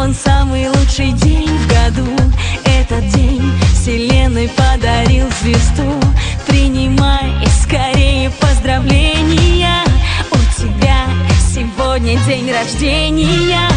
Он самый лучший день в году. Этот день вселенной подарил звезду. Принимай скорее поздравления. У тебя сегодня день рождения.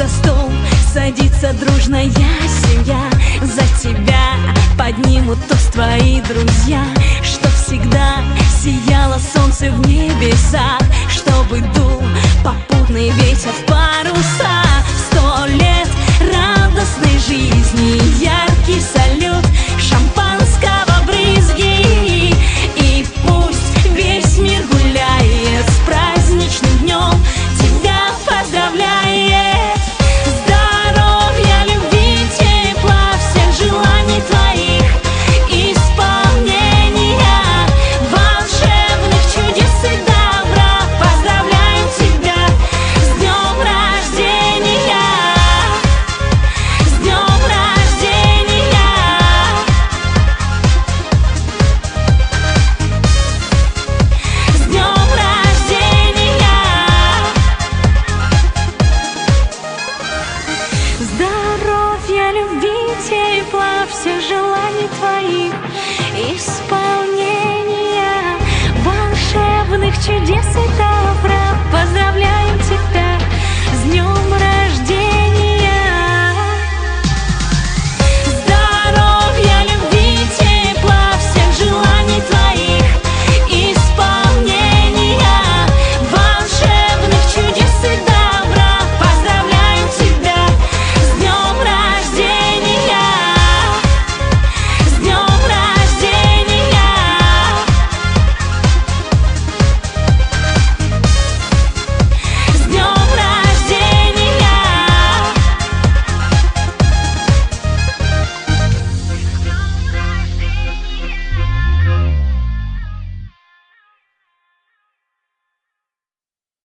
За стол. Садится дружная семья. За тебя поднимут тост твои друзья. Чтоб всегда сияло солнце в небесах. Чтобы дул попутный ветер Здоровья, любви, тепла Всех желаний твоих Исполнения Волшебных чудес и Поздравляю